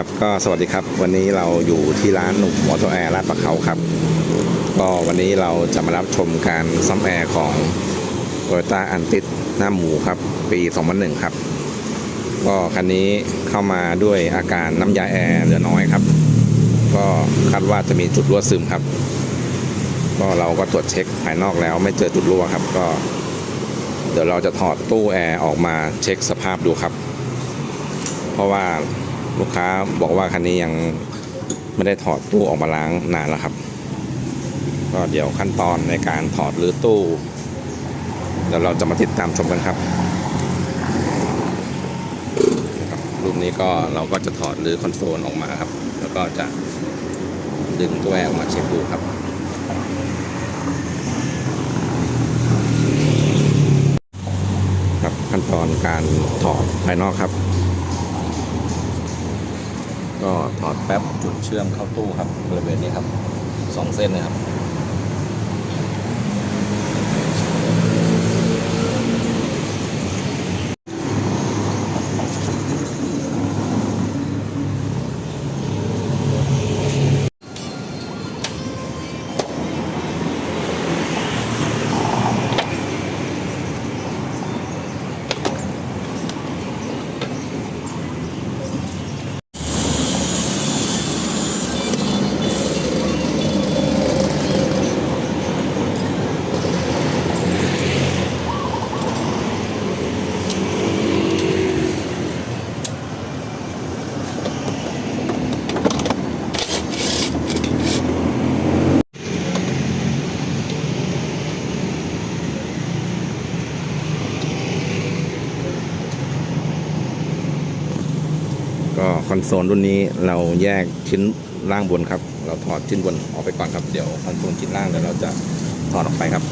ครับก็สวัสดีครับ วันนี้เราอยู่ที่ร้านหนุ่มมอเตอร์แอร์ลาดประเขาครับ ก็วันนี้เราจะมารับชมการซ่อมแอร์ของ t o y ต้าอันติดหน้าหมูครับ ปี 2001 ครับ ก็คันนี้เข้ามาด้วยอาการน้ำยาแอร์เหลือน้อยครับ ก็คาดว่าจะมีจุดรั่วซึมครับ ก็เราก็ตรวจเช็คภายนอกแล้วไม่เจอจุดรั่วครับ ก็ เดี๋ยวเราจะถอดตู้แอร์ออกมาเช็คสภาพดูครับ เพราะว่า ลูกค้าบอกว่าคันนี้ยังไม่ได้ถอดตู้ออกมาล้างนานแล้วครับ ก็เดี๋ยวขั้นตอนในการถอดหรือตู้เดี๋ยวเราจะมาติดตามชมกันครับรูปนี้ก็เราก็จะถอดหรือคอนโซลออกมาครับ แล้วก็จะดึงตัวแอออกมาเช็คดูครับครับขั้นตอนการถอดภายนอกครับ ก็ถอดแป๊บจุดเชื่อมเข้าตู้ครับบริเวณนี้ครับสองเส้นเลยครับ ก็คอนโซลรุ่นนี้เราแยกชิ้นล่างบนครับ เราถอดชิ้นบนออกไปก่อนครับ เดี๋ยวคอนโซลชิ้นล่างเดี๋ยวเราจะถอดออกไปครับ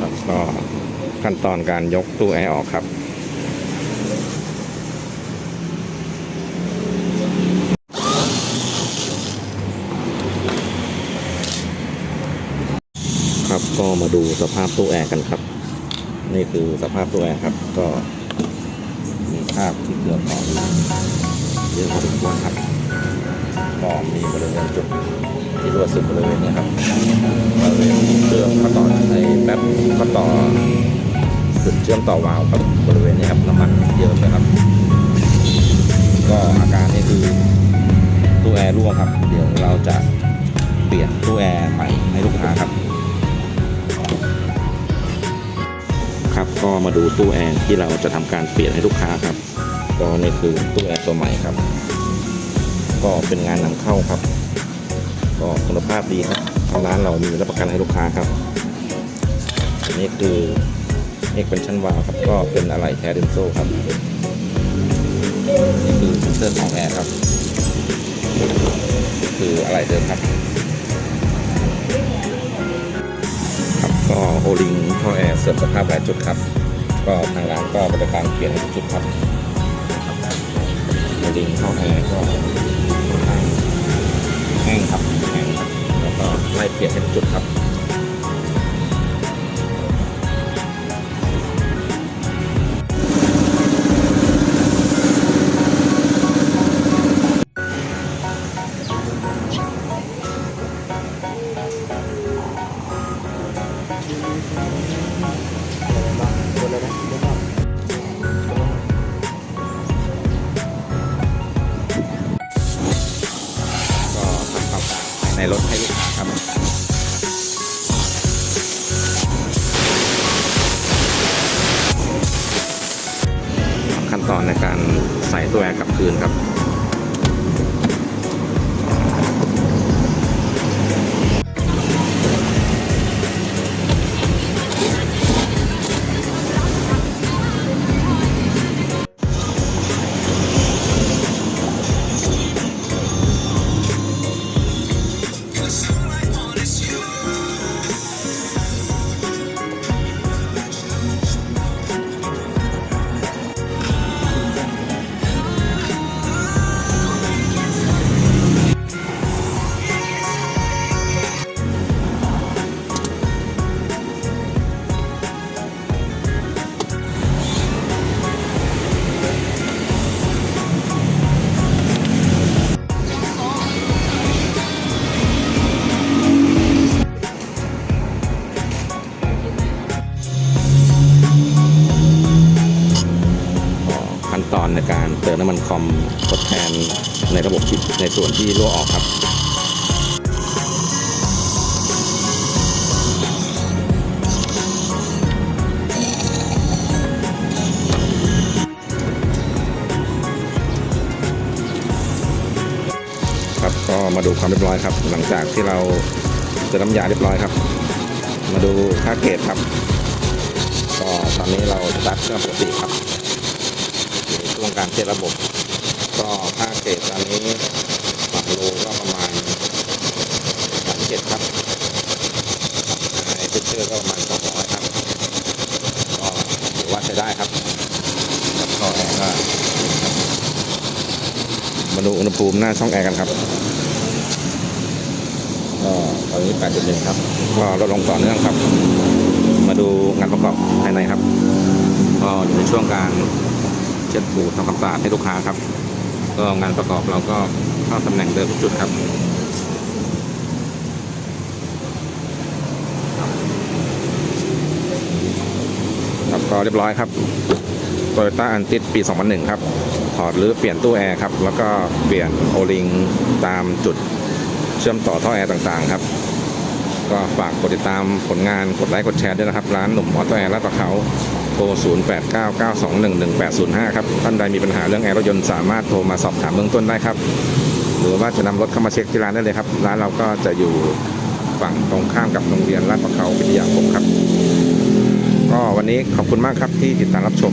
ครับก็ ขั้นตอนการยกตู้แอร์ออกครับ ครับก็มาดูสภาพตู้แอร์กันครับ นี่คือสภาพตู้แอร์ครับ ก็มีภาพที่เกือบต่อเยอะพอสมควรครับก็มีบริเวณจุดที่รั่วซึมบริเวณนี้ครับบริเวณเครื่องก็ต่อในแป๊บก็ต่อ จุดเชื่อมต่อวาล์วครับบริเวณนี้ครับน้ำมันเยอะเลยครับ ก็อาการนี้คือตู้แอร์รั่วครับ เดี๋ยวเราจะเปลี่ยนตู้แอร์ใหม่ให้ลูกค้าครับ ครับก็มาดูตู้แอร์ที่เราจะทำการเปลี่ยนให้ลูกค้าครับ ก็นี่คือตู้แอร์ตัวใหม่ครับ ก็เป็นงานนำเข้าครับ ก็คุณภาพดีครับทางร้านเรามีรับประกันให้ลูกค้าครับอันนี้คือ เอกเป็นชั้นวาวครับ ก็เป็นอะไหล่แท้เดนโซครับ นี่คือเซนเซอร์ของแอร์ครับ คืออะไหล่เดิมครับ ครับก็โอลิงท่อแอร์เสื่อมสภาพหลายจุดครับ ก็ทางร้านก็บริการเปลี่ยนทุกจุดครับโอลิงท่อแอร์ก็ ในรถให้ลูกค้าครับขั้นตอนในการใส่ตัวแอร์กลับคืนครับ น้ำมันคอมทดแทนในระบบในส่วนที่รั่วออกครับครับก็มาดูความเรียบร้อยครับ หลังจากที่เราเติมน้ำยาเรียบร้อยครับ มาดูค่าเกรดครับ ก็ตอนนี้เราสตาร์ทเครื่องปกติครับ วงการเทสระบบ ก็ค่าเกรดตอนนี้ปรับโลก็ประมาณสามเจ็ดครับในเชอร์ก็ประมาณสองร้อยครับ ก็ถือว่าใช้ได้ครับแล้วก็แอร์ก็มาดูอุณหภูมิหน้าช่องแอร์กันครับก็ตอนนี้ 8.1 ครับ ก็ลดลงต่อเนื่องครับ มาดูงานประกอบภายในครับ ก็อยู่ในช่วงการ เช็ดถูทำความสะอาดให้ลูกค้าครับ ก็งานประกอบเราก็เข้าตำแหน่งเดิมทุกจุดครับครับก็เรียบร้อยครับ Toyota a n t i s ปี 2001 ครับ ถอดหรือเปลี่ยนตู้แอร์ครับ แล้วก็เปลี่ยนโอลิงตามจุดเชื่อมต่อท่อแอร์ต่างๆ ครับ ก็ฝากกดติดตามผลงานกดไลค์กดแชร์ด้วยนะครับ ร้านหนุ่มออโต้แอร์ลาดประเขาโทร 0899211805 ครับ ท่านใดมีปัญหาเรื่องแอร์รถยนต์สามารถโทรมาสอบถามเบื้องต้นได้ครับ หรือว่าจะนำรถเข้ามาเช็คที่ร้านได้เลยครับ ร้านเราก็จะอยู่ฝั่งตรงข้ามกับโรงเรียนลาดประเขาวิทยาคมครับ ก็วันนี้ขอบคุณมากครับที่ติดตามรับชม